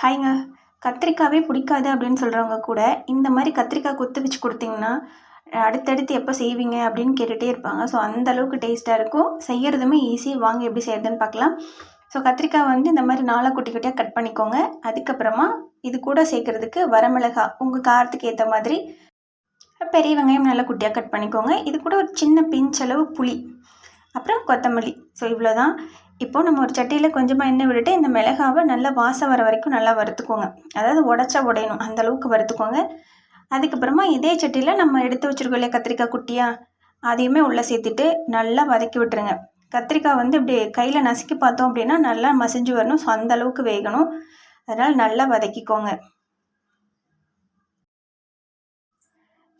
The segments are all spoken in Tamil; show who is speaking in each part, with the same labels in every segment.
Speaker 1: ஹாய்ங்க. கத்திரிக்காவே பிடிக்காது அப்படின்னு சொல்கிறவங்க கூட இந்த மாதிரி கத்திரிக்காய் கொத்து வச்சு கொடுத்தீங்கன்னா அடுத்தடுத்து எப்போ செய்வீங்க அப்படின்னு கேட்டுகிட்டே இருப்பாங்க. ஸோ அந்த அளவுக்கு டேஸ்ட்டாக இருக்கும். செய்கிறதுமே ஈஸி வாங்க எப்படி செய்யறதுன்னு பார்க்கலாம். ஸோ கத்திரிக்காய் வந்து இந்த மாதிரி நாளாக குட்டி குட்டியாக கட் பண்ணிக்கோங்க. அதுக்கப்புறமா இது கூட சேர்க்குறதுக்கு வரமிளகா உங்கள் காரத்துக்கு ஏற்ற மாதிரி பெரிய வெங்காயம் நல்லா குட்டியாக கட் பண்ணிக்கோங்க. இது கூட ஒரு சின்ன பிஞ்சளவு புளி அப்புறம் கொத்தமல்லி. ஸோ இவ்வளோ தான் இப்போது நம்ம ஒரு சட்டியில் கொஞ்சமாக எண்ணெய் விட்டுட்டு இந்த மிளகாவை நல்லா வாசம் வர வரைக்கும் நல்லா வறுத்துக்கோங்க. அதாவது உடச்சா உடையணும். அந்தளவுக்கு வறுத்துக்கோங்க. அதுக்கப்புறமா இதே சட்டியில் நம்ம எடுத்து வச்சுருக்கோம் இல்லையா கத்திரிக்காய் குட்டியாக அதையுமே உள்ளே சேர்த்துட்டு நல்லா வதக்கி விட்டுருங்க. கத்திரிக்காய் வந்து இப்படி கையில் நசுக்கி பார்த்தோம் அப்படின்னா நல்லா மசிஞ்சு வரணும். ஸோ அந்த அளவுக்கு வேகணும். அதனால் நல்லா வதக்கிக்கோங்க.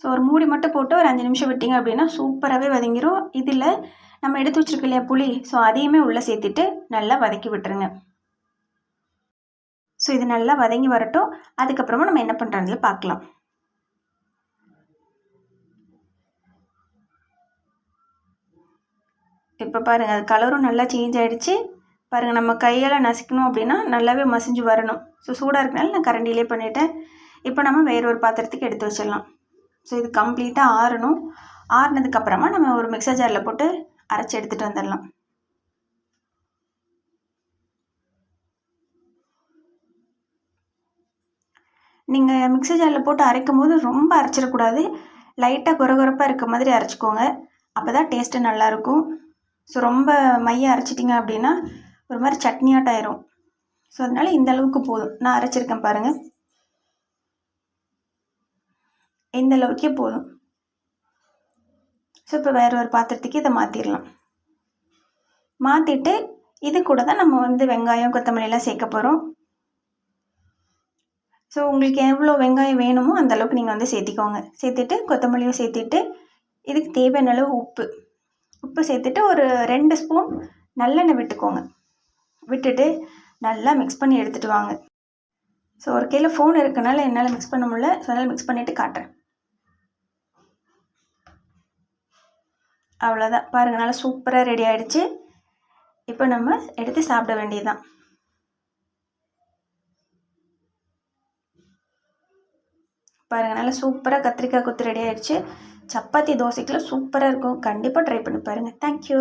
Speaker 1: ஸோ ஒரு மூடி மட்டும் போட்டு ஒரு அஞ்சு நிமிஷம் விட்டிங்க அப்படின்னா சூப்பராகவே வதங்கிடும் இதில் நம்ம எடுத்து வச்சிருக்க இல்லையா புளி? ஸோ அதையுமே உள்ளே சேர்த்துட்டு நல்லா வதக்கி விட்டுருங்க. ஸோ இது நல்லா வதங்கி வரட்டும். அதுக்கப்புறமா நம்ம என்ன பண்ணுறதுல பார்க்கலாம். இப்போ பாருங்கள் அது கலரும் நல்லா சேஞ்ச் ஆகிடுச்சு பாருங்கள் நம்ம கையால் நசுக்கணும் அப்படின்னா நல்லாவே மசிஞ்சு வரணும். ஸோ சூடாக இருக்கனால நான் கரண்டிலே பண்ணிவிட்டேன் இப்போ நம்ம வேற ஒரு பாத்திரத்துக்கு எடுத்து வச்சிடலாம். ஸோ இது கம்ப்ளீட்டாக ஆறணும். ஆறுனதுக்கப்புறமா நம்ம ஒரு மிக்சர் ஜாரில் போட்டு அரைச்சி எடுத்துகிட்டு வந்துடலாம். நீங்கள் மிக்ஸி ஜாரில் போட்டு அரைக்கும் போது ரொம்ப அரைச்சிடக்கூடாது. லைட்டாக குறகுறப்பாக இருக்க மாதிரி அரைச்சிக்கோங்க. அப்போ தான் டேஸ்ட்டு நல்லாயிருக்கும். ஸோ ரொம்ப மைய அரைச்சிட்டிங்க அப்படின்னா ஒரு மாதிரி சட்னியாட்டாயிரும் ஸோ அதனால் இந்த அளவுக்கு போதும். நான் அரைச்சிருக்கேன் பாருங்கள் இந்த அளவுக்கே போதும். ஸோ இப்போ வேறு ஒரு பாத்திரத்துக்கு இதை மாற்றிடலாம் மாற்றிட்டு இது கூட தான் நம்ம வந்து வெங்காயம் கொத்தமல்லியெல்லாம் சேர்க்க போகிறோம் ஸோ உங்களுக்கு எவ்வளோ வெங்காயம் வேணுமோ அந்த அளவுக்கு நீங்கள் வந்து சேர்த்திக்கோங்க. சேர்த்துட்டு கொத்தமல்லியும் சேர்த்துட்டு இதுக்கு தேவையான அளவு உப்பு. உப்பு சேர்த்துட்டு ஒரு ரெண்டு ஸ்பூன் நல்லெண்ணெய் விட்டுக்கோங்க. விட்டுட்டு நல்லா மிக்ஸ் பண்ணி எடுத்துகிட்டு வாங்க. ஸோ ஒரு கையில் ஃபோன் இருக்கனால என்னால் மிக்ஸ் பண்ண முடியல. ஸோ அதனால் மிக்ஸ் பண்ணிவிட்டு காட்டுறேன். அவ்வளோதான் பாருங்கள் நல்லா சூப்பராக ரெடி ஆகிடுச்சு இப்போ நம்ம எடுத்து சாப்பிட வேண்டியதுதான். பாருங்கள் நல்லா சூப்பராக கத்திரிக்காய் கொத்து ரெடி ஆகிடுச்சு சப்பாத்தி தோசைக்குலாம் சூப்பராக இருக்கும். கண்டிப்பாக ட்ரை பண்ணி பாருங்கள் தேங்க்யூ